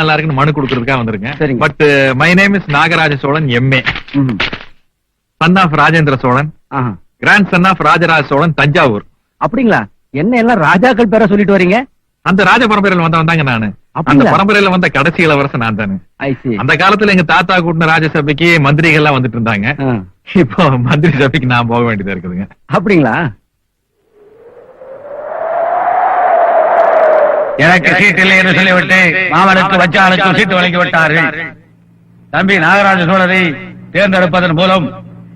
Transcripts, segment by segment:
நல்லா இருக்குன்னு மனு கொடுக்கறதுக்காக வந்திருக்கேன். But my name is Nagaraja Cholan MA. Son of Rajendra Cholan. Grand son of Rajaraja Cholan Thanjavur அப்படிங்களா என்ன எல்லாம் ராஜாக்கள் பேர சொல்லிட்டு வர்றீங்க அந்த ராஜ பரம்பரையில வந்த வந்தாங்க நானு அந்த? பரம்பரையில வந்த கடைசி இளவரசன் நான் தானே. அந்த காலத்துல எங்க தாத்தா கூட்டின ராஜசபைக்கு மந்திரிகள் எல்லாம் வந்துட்டு இருந்தாங்க. இப்போ மந்திரி சபைக்கு நான் போக வேண்டியதா இருக்குதுங்க அப்படிங்களா எனக்கு சீட் இல்லை என்று சொல்லிவிட்டு மாமனுக்கு வச்சானுக்கும் சீட்டு வழங்கி விட்டார்கள். தம்பி நாகராஜ சோழரை தேர்ந்தெடுப்பதன் மூலம்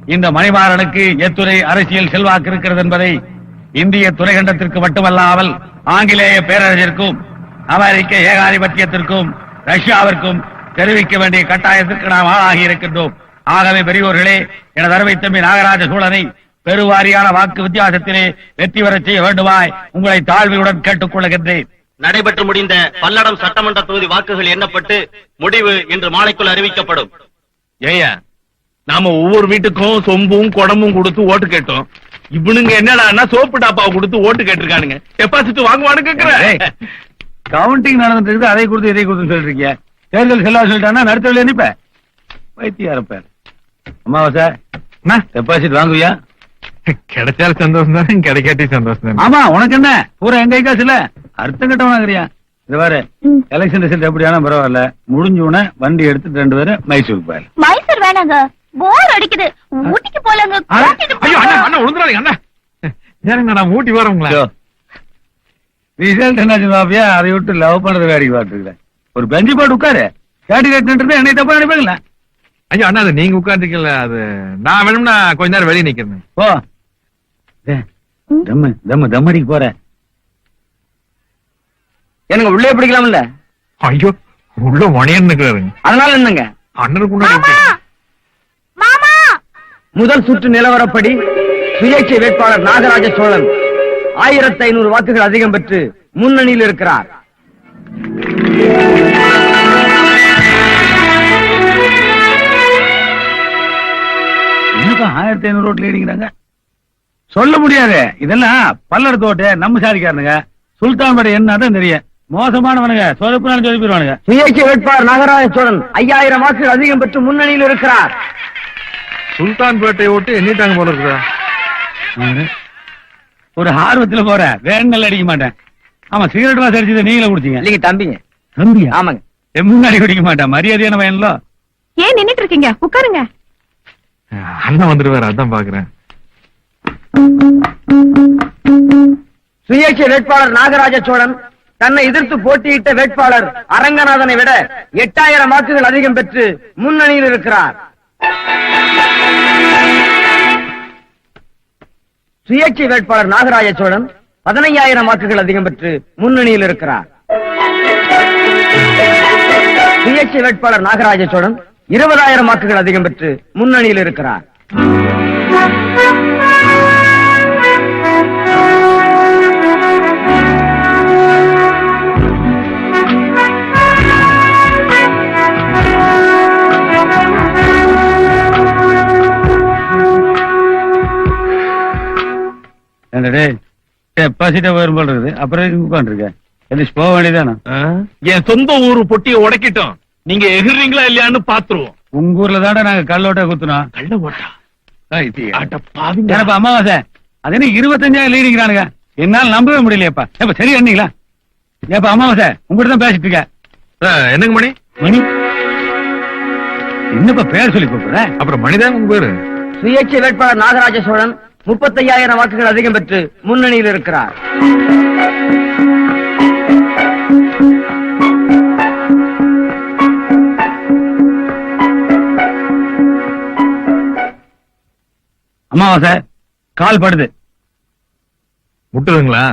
இந்த மணிமாறனுக்கு எத்துறை அரசியல் செல்வாக்கு இருக்கிறது என்பதை இந்திய துறைகண்டத்திற்கு மட்டுமல்லாமல் ஆங்கிலேய பேரரசிற்கும் அமெரிக்க ஏகாதிபத்தியத்திற்கும் ரஷ்யாவிற்கும் தெரிவிக்க வேண்டிய கட்டாயத்திற்கு நாம் ஆளாகி இருக்கின்றோம். ஆகவே பெரியோர்களே எனது அருமை தம்பி நாகராஜ சோழனை பெருவாரியான வாக்கு வித்தியாசத்திலே வெற்றி பெறச் செய்ய வேண்டுமாய் உங்களை தாழ்மையுடன் கேட்டுக் கொள்கின்றேன் நடைபெற்று முடிந்த பல்லடம் சட்டமன்ற தொகுதி வாக்குகள் எண்ணப்பட்டு முடிவு இன்று மாலைக்குள் அறிவிக்கப்படும். ஏயா நாம ஒவ்வொரு வீட்டுக்கும் சொம்பும் குடமும் கொடுத்து ஓட்டு கேட்டோம். இவனுங்க என்னடான்னா சோப்பு டாப்பாவை கொடுத்து ஓட்டு கேட்டிருக்கானுங்க. டெபாசிட் வாங்குவானு கேக்குறேன் கவுண்டிங் நடந்துட்டு இருக்குது. அதை கொடுத்து இதை கொடுத்து சொல்றீங்க தேர்தல் செல்லா சொல்லிட்டானா நடத்தவில்லை நிப்ப வைத்தியார பேர். அம்மாவாசா அண்ணா, டெபாசிட் வாங்குவியா? கிடைச்சாலும் சந்தோஷம் தானே கிடைக்காட்டி சந்தோஷம் தானே. ஆமா உனக்கு என்ன? பூரா எங்க காசு இல்ல அர்த்தம் கட்டவனாங்கிறியா இது பாரு. எலெக்ஷன் ரிசல்ட் எப்படியானா பரவாயில்ல. முடிஞ்ச உடனே வண்டி எடுத்து ரெண்டு பேரும் மைசூருக்கு போயிரு மைசூர் வேணாங்க. போர் அடிக்குது. ஊட்டிக்கு போலாங்க. ஐயோ அண்ணா. அண்ணா உழுந்துறாதீங்க அண்ணா. ஏனுங்க நான் ஊட்டி வரவங்களா ரிசல்ட் என்ன பாப்பியா அதை விட்டு லவ் பண்றது வேடிக்கை பார்த்துருக்கேன் ஒரு பெஞ்சு போட்டு உட்காரு. கேண்டிடேட் நின்று என்னை தப்பா நினைப்பாங்களா? ஐயோ அண்ணா அது நீங்க உட்காந்துக்கல அது நான் வேணும்னா கொஞ்ச நேரம் வெளியே நிக்கிறேன். போ. ஏ, தம்மு தம்மு தம்மடிக்கு போற. எனக்கு உள்ளே பிடிக்கலாம்ல. ஐயோ உள்ள உனையன்னு அதனால என்னங்க? அண்ணனுக்கு முதல் சுற்று நிலவரப்படி சுயேட்சை வேட்பாளர் நாகராஜ சோழன் ஆயிரத்தி ஐநூறு வாக்குகள் அதிகம் பெற்று முன்னணியில் இருக்கிறார். ஆயிரத்தி ஐநூறு ரோட்ல ஏறிக்கிறாங்க? சொல்ல முடியாது. இதெல்லாம் பல்லர் தோட்டு நம்ம சாதிக்காரனுங்க. சுல்தான் படை என்னதான் தெரியும். மோசமானவனுங்க. சொதப்பு நாள் சொதப்பிடுவானுங்க. சுயேட்சை வேட்பாளர் நாகராஜ சோழன் ஐயாயிரம் வாக்குகள் அதிகம் பெற்று முன்னணியில் இருக்கிறார். சுல்தான் பேட்டை ஓட்டு எண்ணிட்டாங்க போல இருக்குதா? ஒரு ஆர்வத்துல போற. வேணுங்கள் அடிக்க மாட்டேன். ஆமா சிகரெட் வாசம் அடிச்சது நீங்களே குடிச்சீங்க. இல்லைங்க தம்பிங்க. தம்பியா? ஆமாங்க. முன்னாடி குடிக்க மாட்டேன். மரியாதையான பையன்ல? ஏன் நின்னுட்டு இருக்கீங்க உட்காருங்க அண்ணன் வந்துருவாரு அதான் பாக்குறேன் சுயேட்சை வேட்பாளர் நாகராஜ சோழன் தன்னை எதிர்த்து போட்டியிட்ட வேட்பாளர் அரங்கநாதனை விட எட்டாயிரம் வாக்குகள் அதிகம் பெற்று முன்னணியில் இருக்கிறார். சுயேட்சை வேட்பாளர் நாகராஜ சோழன் பதினையாயிரம் வாக்குகள் அதிகம் பெற்று முன்னணியில் இருக்கிறார். சுயேட்சை வேட்பாளர் நாகராஜ சோழன் இருபதாயிரம் வாக்குகள் அதிகம் பெற்று முன்னணியில் இருக்கிறார். டெபாசிட்ட வரும் போல் இருக்குது. அப்புறம் உட்காந்துருக்க? எந்திரிச்சு போக வேண்டியதானா? என் சொந்த ஊரு பொட்டியை உடைக்கிட்டோம். நீங்க எகிர்றீங்களா இல்லையான்னு பாத்துருவோம். உங்க ஊர்ல தாண்டா நாங்க கல்லோட்ட குத்துனோம். கள்ள ஓட்டா? அட பாவிங்க. ஏனப்பா அமாவாசை? அது என்ன இருபத்தஞ்சாயிரம் லீடிங்கிறானுங்க என்னால நம்பவே முடியலையப்பா. ஏப்பா சரி அண்ணீங்களா ஏப்பா அமாவாசை உங்ககிட்ட தான் பேசிட்டு இருக்க என்னங்க மணி? மணி? என்னப்பா பேர் சொல்லி கூப்பிடுற? அப்புறம் மணிதான் உங்க பேரு? சுயேட்சை வேட்பாளர் நாகராஜ சோழன் முப்பத்தையாயிரம் வாக்குகள் அதிகம் பெற்று முன்னணியில் இருக்கிறார். அமாவாசை கால் படுது. முட்டுதுங்களா?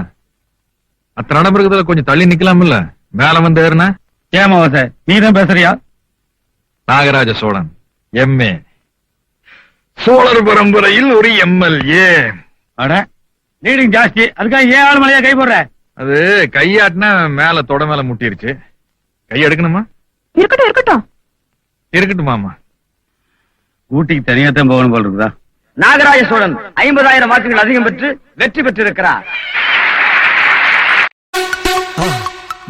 அத்தனை இடம் இருக்கிறதுல கொஞ்சம் தள்ளி நிக்கலாம்ல மேல வந்து ஏறுனா? ஏன் அமாவாசை? நீ தான் பேசுறியா? நாகராஜ சோழன் எம்ஏ சோழர் பரம்பரையில் ஒரு எம்எல்ஏ அட லீடிங் ஜாஸ்தி. அதுக்காக ஏன் ஆள் மலையா கை போடுற? அது கையாட்டினா மேல தொட மேல முட்டிருச்சு. கை எடுக்கணுமா? இருக்கட்டும் இருக்கட்டும். இருக்கட்டும் மாமா ஊட்டிக்கு தனியா தான் போகணும் போல் இருக்குதா? நாகராஜ சோழன் ஐம்பதாயிரம் வாக்குகள் அதிகம் பெற்று வெற்றி பெற்றிருக்கிறார்.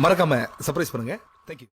மறக்காம சர்ப்ரைஸ் பண்ணுங்க. தேங்க்யூ